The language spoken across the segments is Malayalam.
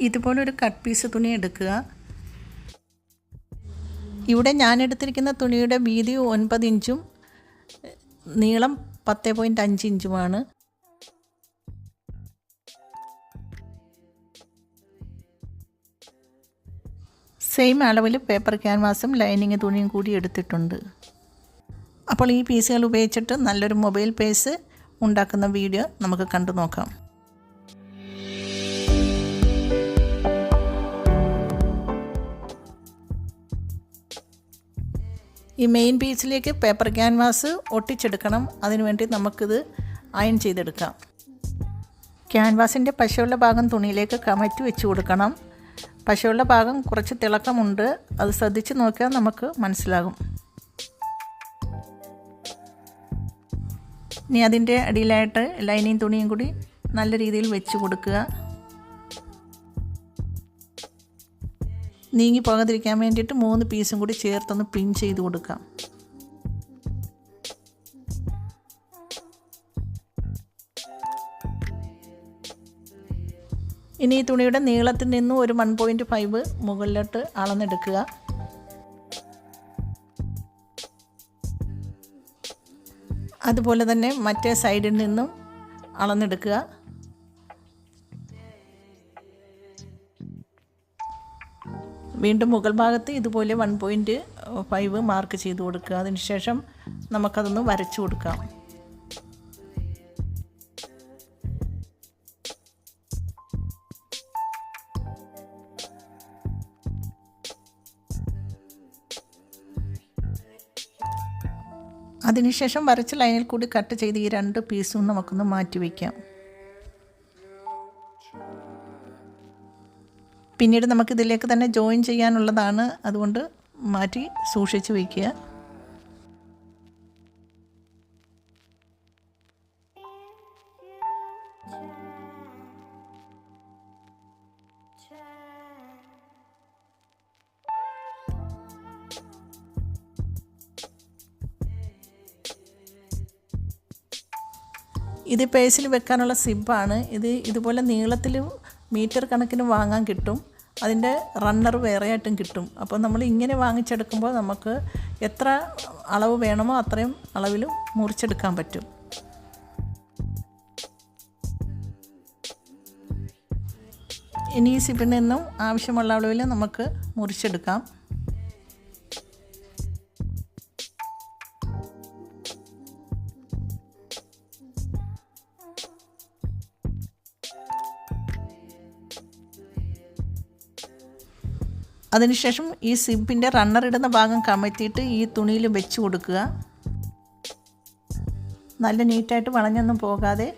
ഇതുപോലൊരു കട്ട് പീസ് തുണി എടുക്കുക. ഇവിടെ ഞാൻ എടുത്തിരിക്കുന്ന തുണിയുടെ വീതി ഒൻപത് ഇഞ്ചും നീളം പത്ത് പോയിന്റ് അഞ്ച് ഇഞ്ചുമാണ്. സെയിം അളവിൽ പേപ്പർ ക്യാൻവാസും ലൈനിങ് തുണിയും കൂടി എടുത്തിട്ടുണ്ട്. അപ്പോൾ ഈ പീസുകൾ ഉപയോഗിച്ചിട്ട് നല്ലൊരു മൊബൈൽ പേസ് ഉണ്ടാക്കുന്ന വീഡിയോ നമുക്ക് കണ്ടു നോക്കാം. ഈ മെയിൻ പീസിലേക്ക് പേപ്പർ ക്യാൻവാസ് ഒട്ടിച്ചെടുക്കണം. അതിനുവേണ്ടി നമുക്കിത് അയൺ ചെയ്തെടുക്കാം. ക്യാൻവാസിന്റെ പശയുള്ള ഭാഗം തുണിയിലേക്ക് കമറ്റി വെച്ച് കൊടുക്കണം. പശയുള്ള ഭാഗം കുറച്ച് തിളക്കമുണ്ട്. അത് ശ്രദ്ധിച്ച് നോക്കിയാൽ നമുക്ക് മനസ്സിലാകും. ഇനി അതിന്റെ അടിയിലായിട്ട് ലൈനിങ് തുണിയും കൂടി നല്ല രീതിയിൽ വെച്ച് കൊടുക്കുക. നീങ്ങി പോകാതിരിക്കാൻ വേണ്ടിയിട്ട് മൂന്ന് പീസും കൂടി ചേർത്തൊന്ന് പിൻ ചെയ്ത് കൊടുക്കാം. ഇനി ഈ തുണിയുടെ നീളത്തിൽ നിന്നും ഒരു വൺ പോയിന്റ് ഫൈവ് മുകളിലോട്ട് അളന്നെടുക്കുക. അതുപോലെ തന്നെ മറ്റേ സൈഡിൽ നിന്നും അളന്നെടുക്കുക. വീണ്ടും മുകൾ ഭാഗത്ത് ഇതുപോലെ വൺ പോയിന്റ് ഫൈവ് മാർക്ക് ചെയ്ത് കൊടുക്കുക. അതിനുശേഷം നമുക്കതൊന്ന് വരച്ചു കൊടുക്കാം. അതിനുശേഷം വരച്ച ലൈനിൽ കൂടി കട്ട് ചെയ്ത് ഈ രണ്ട് പീസും നമുക്കൊന്ന് മാറ്റി വയ്ക്കാം. പിന്നീട് നമുക്ക് ഇതിലേക്ക് തന്നെ ജോയിൻ ചെയ്യാനുള്ളതാണ് അതുകൊണ്ട് മാറ്റി സൂക്ഷിച്ച് വയ്ക്കുക. ഇത് പേസിൽ വെക്കാനുള്ള സിബാണ്. ഇത് ഇതുപോലെ നീളത്തിൽ മീറ്റർ കണക്കിന് വാങ്ങാൻ കിട്ടും. അതിന്റെ റണ്ണർ വേറെ ആയിട്ടും കിട്ടും. അപ്പോൾ നമ്മൾ ഇങ്ങനെ വാങ്ങിച്ചെടുക്കുമ്പോൾ നമുക്ക് എത്ര അളവ് വേണമോ അത്രയും അളവിൽ മുറിച്ചെടുക്കാൻ പറ്റും. ഇനി സിബിൽ നിന്നും ആവശ്യമുള്ള അളവിൽ നമുക്ക് മുറിച്ചെടുക്കാം. അതിനുശേഷം ഈ സിബിന്റെ റണ്ണർ ഇടുന്ന ഭാഗം കമഴ്ത്തിയിട്ട് ഈ തുണിയിൽ വെച്ച് കൊടുക്കുക. നല്ല നീറ്റായിട്ട് വളഞ്ഞൊന്നും പോകാതെ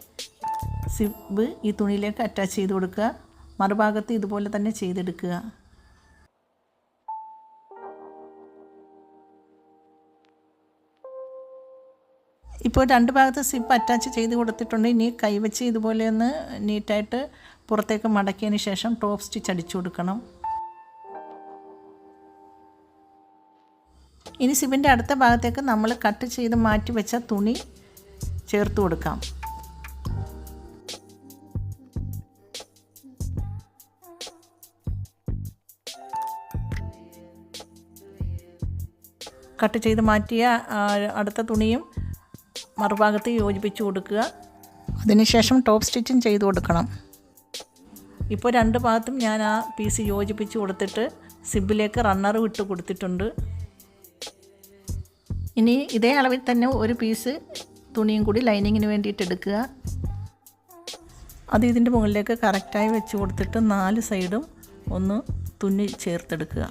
സിബ് ഈ തുണിയിലേക്ക് അറ്റാച്ച് ചെയ്ത് കൊടുക്കുക. മറുഭാഗത്ത് ഇതുപോലെ തന്നെ ചെയ്തെടുക്കുക. ഇപ്പോൾ രണ്ട് ഭാഗത്ത് സിപ്പ് അറ്റാച്ച് ചെയ്ത് കൊടുത്തിട്ടുണ്ട്. ഇനി കൈവച്ച് ഇതുപോലെ ഒന്ന് നീറ്റായിട്ട് പുറത്തേക്ക് മടക്കിയതിന് ശേഷം ടോപ്പ് സ്റ്റിച്ച് അടിച്ചു കൊടുക്കണം. ഇനി സിബിന്റെ അടുത്ത ഭാഗത്തേക്ക് നമ്മൾ കട്ട് ചെയ്ത് മാറ്റി വെച്ച തുണി ചേർത്ത് കൊടുക്കാം. കട്ട് ചെയ്ത് മാറ്റിയ അടുത്ത തുണിയും മറുഭാഗത്ത് യോജിപ്പിച്ച് കൊടുക്കുക. അതിനുശേഷം ടോപ്പ് സ്റ്റിച്ചിങ് ചെയ്ത് കൊടുക്കണം. ഇപ്പോൾ രണ്ട് ഭാഗത്തും ഞാൻ ആ പീസ് യോജിപ്പിച്ച് കൊടുത്തിട്ട് സിബിലേക്ക് റണ്ണർ വിട്ട് കൊടുത്തിട്ടുണ്ട്. ഇനി ഇതേ അളവിൽ തന്നെ ഒരു പീസ് തുണിയും കൂടി ലൈനിങ്ങിന് വേണ്ടിയിട്ട് എടുക്കുക. അത് ഇതിന്റെ മുകളിലേക്ക് കറക്റ്റായി വെച്ച് കൊടുത്തിട്ട് നാല് സൈഡും ഒന്ന് തുന്നി ചേർത്തെടുക്കുക.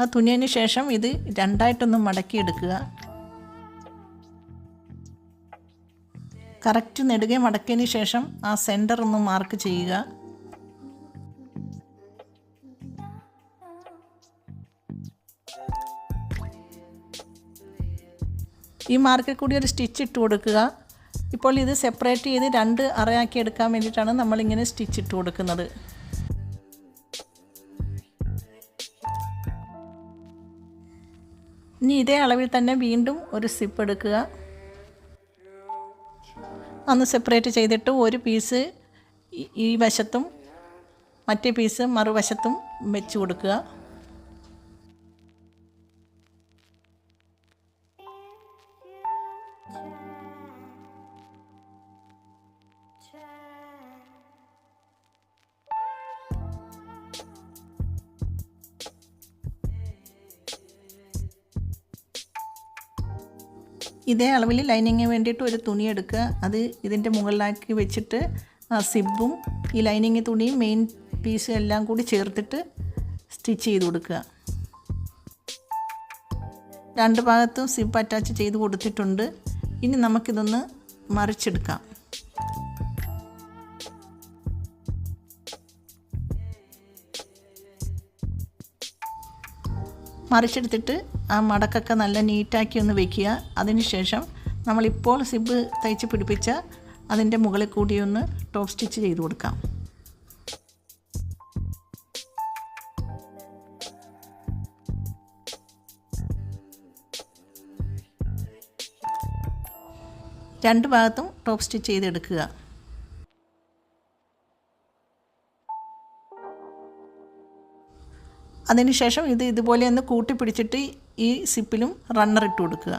ആ തുന്നിയതിന് ശേഷം ഇത് രണ്ടായിട്ടൊന്ന് മടക്കിയെടുക്കുക കറക്റ്റ് നെടുകെ മടക്കിയതിന് ശേഷം ആ സെന്റർ ഒന്ന് മാർക്ക് ചെയ്യുക. ഈ മാർക്കിൽ കൂടി ഒരു സ്റ്റിച്ച് ഇട്ട് കൊടുക്കുക. ഇപ്പോൾ ഇത് സെപ്പറേറ്റ് ചെയ്ത് രണ്ട് അറയാക്കി എടുക്കാൻ വേണ്ടിയിട്ടാണ് നമ്മളിങ്ങനെ സ്റ്റിച്ച് ഇട്ട് കൊടുക്കുന്നത്. ഇനി ഇതേ അളവിൽ തന്നെ വീണ്ടും ഒരു സിപ്പ് എടുക്കുക. അന്ന് സെപ്പറേറ്റ് ചെയ്തിട്ട് ഒരു പീസ് ഈ- വശത്തും മറ്റേ പീസ് മറുവശത്തും വെച്ച് കൊടുക്കുക. ഇതേ അളവിൽ ലൈനിങ്ങിന് വേണ്ടിയിട്ട് ഒരു തുണി എടുക്കുക. അത് ഇതിന്റെ മുകളിലാക്കി വെച്ചിട്ട് സിബും ഈ ലൈനിങ് തുണിയും മെയിൻ പീസും എല്ലാം കൂടി ചേർത്തിട്ട് സ്റ്റിച്ച് ചെയ്ത് കൊടുക്കുക. രണ്ട് ഭാഗത്തും സിബ് അറ്റാച്ച് ചെയ്ത് കൊടുത്തിട്ടുണ്ട്. ഇനി നമുക്കിതൊന്ന് മറിച്ചെടുക്കാം. മറിച്ചെടുത്തിട്ട് ആ മടക്കൊക്കെ നല്ല നീറ്റാക്കി ഒന്ന് വെക്കുക. അതിനുശേഷം നമ്മളിപ്പോൾ സിബ് തയ്ച്ച് പിടിപ്പിച്ച അതിന്റെ മുകളിൽ കൂടി ഒന്ന് ടോപ്പ് സ്റ്റിച്ച് ചെയ്ത് കൊടുക്കാം. രണ്ട് ഭാഗത്തും ടോപ്പ് സ്റ്റിച്ച് ചെയ്തെടുക്കുക. അതിനുശേഷം ഇത് ഇതുപോലെ ഒന്ന് കൂട്ടി പിടിച്ചിട്ട് ഈ സിപ്പിലും റണ്ണർ ഇട്ട് കൊടുക്കുക.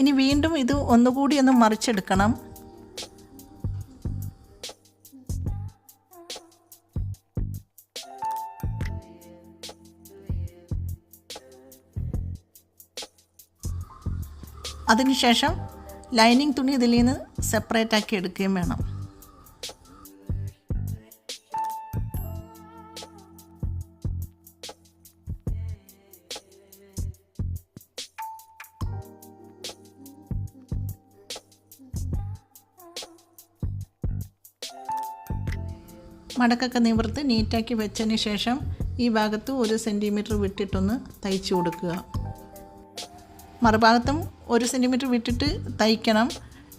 ഇനി വീണ്ടും ഇത് ഒന്നുകൂടി ഒന്ന് മറിച്ചെടുക്കണം. അതിനുശേഷം ലൈനിങ് തുണി ഇതിൽ നിന്ന് സെപ്പറേറ്റ് ആക്കി എടുക്കുകയും വേണം. മടക്കൊക്കെ നിവർത്ത് നീറ്റാക്കി വെച്ചതിന് ശേഷം ഈ ഭാഗത്ത് ഒരു സെന്റിമീറ്റർ വിട്ടിട്ടൊന്ന് തയ്ച്ചു കൊടുക്കുക. മറുഭാഗത്തും ഒരു സെന്റിമീറ്റർ വിട്ടിട്ട് തയ്ക്കണം.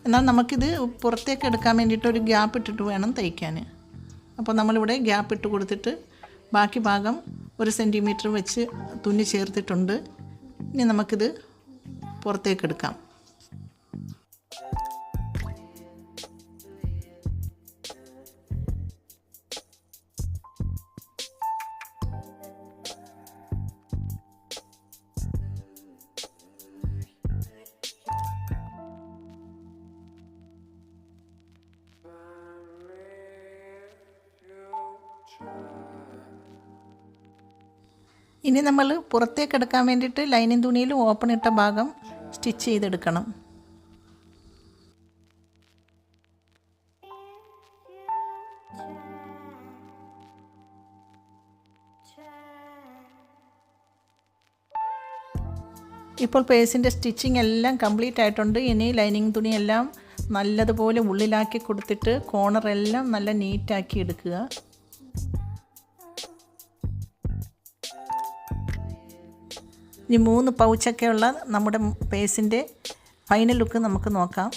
എന്നാൽ നമുക്കിത് പുറത്തേക്ക് എടുക്കാൻ വേണ്ടിയിട്ട് ഒരു ഗ്യാപ്പ് ഇട്ടിട്ട് വേണം തയ്ക്കാൻ. അപ്പോൾ നമ്മളിവിടെ ഗ്യാപ്പ് ഇട്ട് കൊടുത്തിട്ട് ബാക്കി ഭാഗം ഒരു സെന്റിമീറ്റർ വെച്ച് തുന്നി ചേർത്തിട്ടുണ്ട്. ഇനി നമുക്കിത് പുറത്തേക്ക് ഇനി നമ്മൾ പുറത്തേക്ക് എടുക്കാൻ വേണ്ടിയിട്ട് ലൈനിങ് തുണിയിൽ ഓപ്പൺ ഇട്ട ഭാഗം സ്റ്റിച്ച് ചെയ്തെടുക്കണം. ഇപ്പോൾ പേഴ്സിന്റെ സ്റ്റിച്ചിങ് എല്ലാം കംപ്ലീറ്റ് ആയിട്ടുണ്ട്. ഇനി ലൈനിങ് തുണിയെല്ലാം നല്ലതുപോലെ ഉള്ളിലാക്കി കൊടുത്തിട്ട് കോർണറെല്ലാം നല്ല നീറ്റാക്കി എടുക്കുക. ഇനി മൂന്ന് പൗച്ചൊക്കെയുള്ള നമ്മുടെ പേസിന്റെ ഫൈനൽ ലുക്ക് നമുക്ക് നോക്കാം.